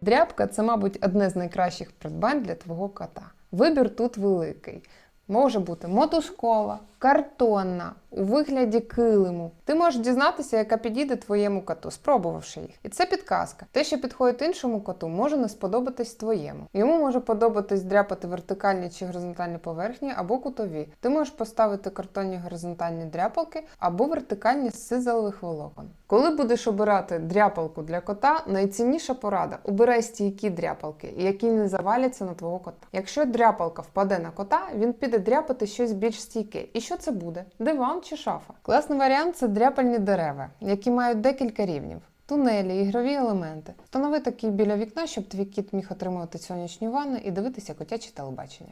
Дряпка це, мабуть, одне з найкращих придбань для твого кота. Вибір тут великий. Може бути мотузкова, картонна, у вигляді килиму. Ти можеш дізнатися, яка підійде твоєму коту, спробувавши їх. І це підказка. Те, що підходить іншому коту, може не сподобатись твоєму. Йому може подобатись дряпати вертикальні чи горизонтальні поверхні або кутові. Ти можеш поставити картонні горизонтальні дряпалки або вертикальні з сизалових волокон. Коли будеш обирати дряпалку для кота, найцінніша порада обирай стійкі дряпалки, які не заваляться на твого кота. Якщо дряпалка впаде на кота, він піде дряпати щось більш стійке. І що це буде? Диван чи шафа? Класний варіант це дряпальні дерева, які мають декілька рівнів. Тунелі, ігрові елементи. Встанови такий біля вікна, щоб твій кіт міг отримувати сонячні ванни і дивитися котячі телебачення.